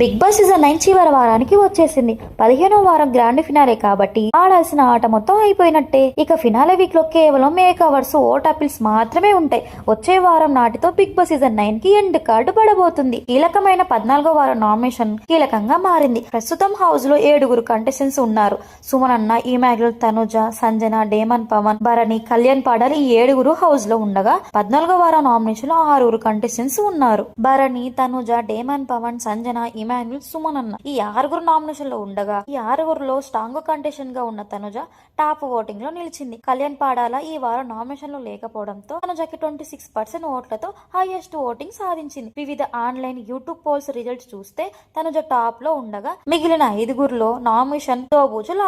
Big Boss season nine చివరి వారానికి వచ్చేసింది. పదిహేనో వారం గ్రాండ్ ఫినాలే కాబట్టి ఆడాల్సిన ఆట మొత్తం అయిపోయినట్టే. ఇక ఫినాలే వీక్లో కేవలం మేక్ అవర్స్ ఓట్ అపిల్స్ మాత్రమే ఉంటాయి. వచ్చే వారం నాటితో బిగ్ బాస్ సీజన్ నైన్కి ఎండ్ కార్డు పడబోతుంది. కీలకమైన పద్నాలుగో వారం నామినేషన్ కీలకంగా మారింది. ప్రస్తుతం హౌస్లో ఏడుగురు కంటెస్టెంట్స్ ఉన్నారు. సుమన్ అన్న ఈమాగ్యుల్ తనుజ సంజన డేమన్ పవన్ భరణి కళ్యాణ్ పాడాలి ఈ ఏడుగురు హౌస్లో ఉండగా పద్నాలుగో వారం నామినేషన్లో ఆరుగురు కంటెస్టెంట్స్ ఉన్నారు. భరణి తనుజ డేమన్ పవన్ సంజన ఇమాన్యుల్ సుమన్ అన్న. ఈ ఆరుగురు నామినేషన్లో ఉండగా ఈ ఆరుగురులో స్ట్రాంగ్ కంటెషన్గా ఉన్న తనుజ టాప్ ఓటింగ్లో నిలిచింది. కళ్యాణ్ పాడాల ఈ వారం నామినేషన్లో లేకపోవడంతో తనుజకి ట్వంటీ సిక్స్ పర్సెంట్ ఓట్లతో హైయెస్ట్ ఓటింగ్ సాధించింది. వివిధ ఆన్లైన్ యూట్యూబ్ పోల్స్ రిజల్ట్స్ చూస్తే తనుజ టాప్లో ఉండగా మిగిలిన ఐదుగురులో నామినేషన్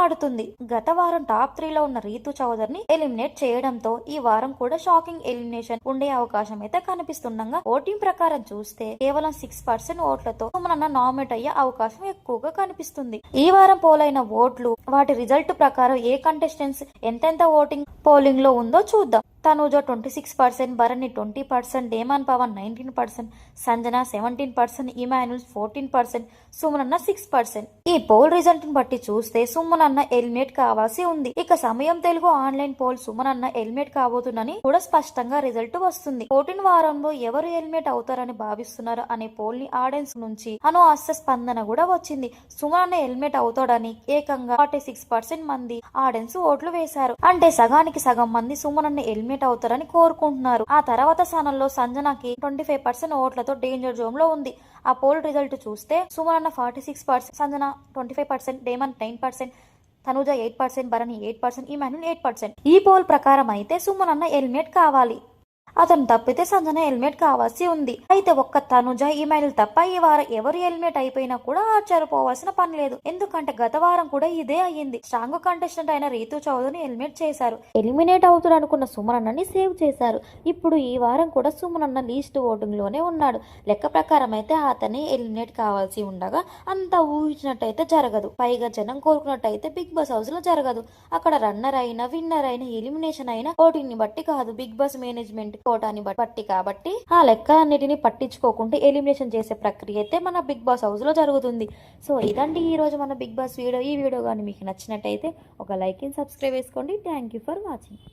ఆడుతుంది గత వారం టాప్ త్రీ లో ఉన్న రీతు చౌదరిని ఎలిమినేట్ చేయడంతో ఈ వారం కూడా షాకింగ్ ఎలిమినేషన్ ఉండే అవకాశం అయితే కనిపిస్తుండగా ఓటింగ్ ప్రకారం చూస్తే కేవలం సిక్స్ పర్సెంట్ ఓట్లతో సుమనన్న నామినేట్ అయ్యే అవకాశం ఎక్కువగా కనిపిస్తుంది. ఈ వారం పోలైన ఓట్లు వాటి రిజల్ట్ ప్రకారం ఏ కంటెస్టెంట్స్ ఎంతెంత ఓటింగ్ పోలింగ్లో ఉందో చూద్దాం. Tanuja twenty six percent Bharani twenty percent demon Pavan nineteen percent Sanjana seventeen percent Emmanuel fourteen percent సుమనన్న six percent. ఈ పోల్ రిజల్ట్ని బట్టి చూస్తే సుమనన్న ఎలిమినేట్ కావాల్సి ఉంది. ఇక సమయం తెలుగు ఆన్లైన్ పోల్ సుమనన్న ఎలిమినేట్ కాబోతుందని కూడా స్పష్టంగా రిజల్ట్ వస్తుంది. ఫోర్టీన్ వారంలో ఎవరు ఎలిమినేట్ అవుతారని భావిస్తున్నారు అనే పోల్ని ఆడియన్స్ నుంచి అను ఆశ స్పందన కూడా వచ్చింది. సుమనన్న ఎలిమినేట్ అవుతాడని ఏకంగా ఫార్టీ సిక్స్ పర్సెంట్ మంది ఆడియన్స్ ఓట్లు వేశారు. అంటే సగానికి సగం మంది సుమనన్న ఎలిమినేట్ అవుతారని కోరుకుంటున్నారు. ఆ తర్వాత స్థానంలో సంజనకి ట్వంటీ ఫైవ్ పర్సెంట్ ఓట్లతో డేంజర్ జోన్లో ఉంది. ఆ పోల్ రిజల్ట్ చూస్తే సుమనన్న forty six percent Sanjana twenty five percent demon nine percent Tanuja eight percent Bharani eight percent ఈ మ్యాన్ ఎయిట్ పర్సెంట్. ఈ పోల్ ప్రకారం అయితే సుమనన్న ఎలిమినేట్ కావాలి. అతను తప్పితే సంజన హెల్మెట్ కావాల్సి ఉంది. అయితే ఒక్క తనుజ ఈమెయిల్ తప్ప ఈ వారం ఎవరు హెల్మెట్ అయిపోయినా కూడా ఆశ్చర్యపోవాల్సిన పని లేదు. ఎందుకంటే గత వారం కూడా ఇదే అయ్యింది. స్ట్రాంగ్ కంటెస్టెంట్ అయిన రీతు చౌదరిని హెల్మెట్ చేశారు. ఎలిమినేట్ అవుతాడు అనుకున్న సుమనన్నని సేవ్ చేశారు. ఇప్పుడు ఈ వారం కూడా సుమనన్న లీస్ట్ ఓటింగ్లోనే ఉన్నాడు. లెక్క ప్రకారం అయితే అతని ఎలిమినేట్ కావాల్సి ఉండగా అంత ఊహించినట్టయితే జరగదు. పైగా జనం కోరుకున్నట్టయితే బిగ్ బాస్ హౌస్లో జరగదు. అక్కడ రన్నర్ అయినా విన్నర్ అయినా ఎలిమినేషన్ అయినా ఓటింగ్ని బట్టి కాదు. బిగ్ బాస్ మేనేజ్మెంట్ కోటాని పట్టి కాబట్టి ఆ లెక్క అన్నిటిని పట్టించుకోకుండా ఎలిమినేషన్ చేసే ప్రక్రియ అయితే మన బిగ్ బాస్ హౌస్లో జరుగుతుంది. సో ఇదండి ఈ రోజు మన బిగ్ బాస్ వీడియో. ఈ వీడియో కానీ మీకు నచ్చినట్టయితే ఒక లైక్ అండ్ సబ్స్క్రైబ్ చేసుకోండి. Thank you for watching